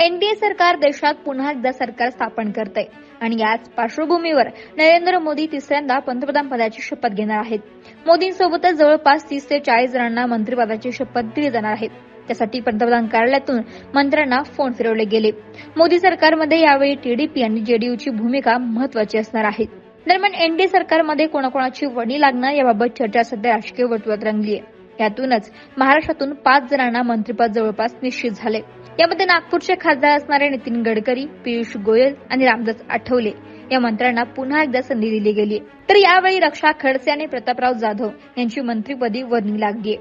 NDA सरकार देशात पुन्हा एकदा सरकार स्थापन करते आणि याच पार्श्वभूमीवर नरेंद्र मोदी तिसऱ्यांदा पंतप्रधान पदाची शपथ घेणार आहेत. मोदींसोबतच जवळपास तीस ते चाळीस जणांना मंत्रिपदाची शपथ दिली जाणार आहे. त्यासाठी पंतप्रधान कार्यालयातून मंत्र्यांना फोन फिरवले गेले. मोदी सरकारमध्ये यावेळी टीडीपी आणि जेडीयूची भूमिका महत्वाची असणार आहे. दरम्यान एनडीए सरकारमध्ये कोणाकोणाची वडी लागणार याबाबत चर्चा सध्या राजकीय वर्तुळात रंगली आहे यातूनच महाराष्ट्रातून पाच जणांना मंत्रिपद जवळपास निश्चित झाले. यामध्ये नागपूरचे खासदार असणारे नितीन गडकरी पियुष गोयल आणि रामदास आठवले या मंत्र्यांना पुन्हा एकदा संधी दिली गेली. तर यावेळी रक्षा खडसे आणि प्रतापराव जाधव यांची मंत्रीपदी वर्णी लागली.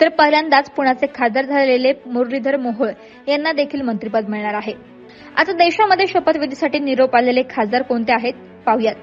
तर पहिल्यांदाच पुण्याचे खासदार झालेले मुरलीधर मोहोळ यांना देखील मंत्रिपद मिळणार आहे. आता देशामध्ये शपथविधीसाठी निरोप आलेले खासदार कोणते आहेत? पाहुयात.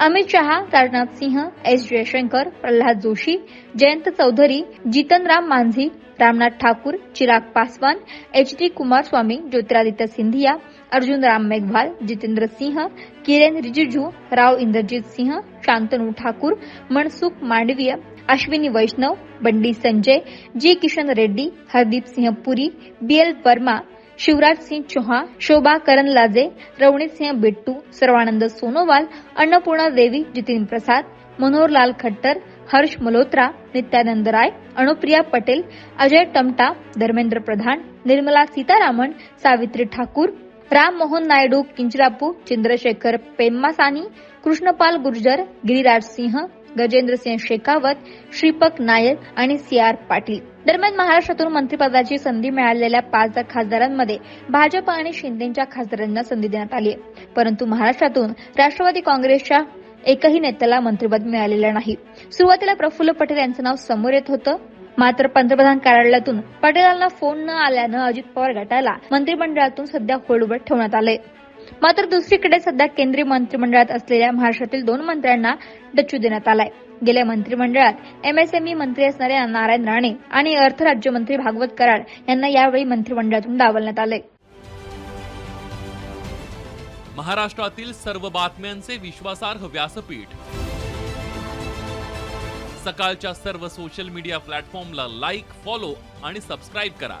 Amit Shah Rajnath Singh S Jaishankar Pralhad Joshi Jayant Chaudhary Jitanram Manjhi Ramnath Thakur Chirag Paswan H D Kumaraswamy Jyotiraditya Scindia Arjun Ram Meghwal Jitendra Singh Kiren Rijiju Rao Inderjit Singh Shantanu Thakur Mansukh Mandaviya Ashwini Vaishnaw Bandi Sanjay G Kishan Reddy Hardeep Singh Puri B L Verma Shivraj Singh Chouhan Shobha Karandlaje Ravneet Singh Bittu Sarbananda Sonowal Annapurna Devi Jitin Prasad Manoharlal Khattar Harsh Malhotra Nityanand Rai Anupriya Patel Ajay Tamta Dharmendra Pradhan Nirmala Sitharaman Savitri Thakur Ram Mohan Naidu किंचरापू Chandrashekhar Pemmasani Krishanpal Gurjar Giriraj Singh Gajendra Singh Shekhawat श्रीपक Nair आणि C R Patil. दरम्यान महाराष्ट्रातून मंत्रिपदाची संधी मिळालेल्या पाच खासदारांमध्ये भाजप आणि शिंदेच्या खासदारांना संधी देण्यात आली परंतु महाराष्ट्रातून राष्ट्रवादी काँग्रेसच्या एकही नेत्याला मंत्रिपद मिळालेलं नाही. सुरुवातीला प्रफुल्ल पटेल यांचं नाव समोर येत होतं. मात्र पंतप्रधान कार्यालयातून पटेलांना फोन न आल्यानं अजित पवार गटाला मंत्रिमंडळातून सध्या होल्डवर ठेवण्यात आले मात्र दुसरीकडे सध्या केंद्रीय मंत्रिमंडळात असलेल्या महाराष्ट्रातील दोन मंत्र्यांना डच्चू देण्यात आलाय. गेल्या मंत्रिमंडळात एमएसएमई मंत्री असणारे नारायण राणे आणि अर्थ राज्यमंत्री भागवत कराड यांना यावेळी मंत्रिमंडळातून डावलण्यात आले महाराष्ट्रातील सर्व बातम्यांचे विश्वासार्ह व्यासपीठ. सकाळच्या सर्व सोशल मीडिया प्लॅटफॉर्मला लाईक फॉलो आणि सबस्क्राईब करा.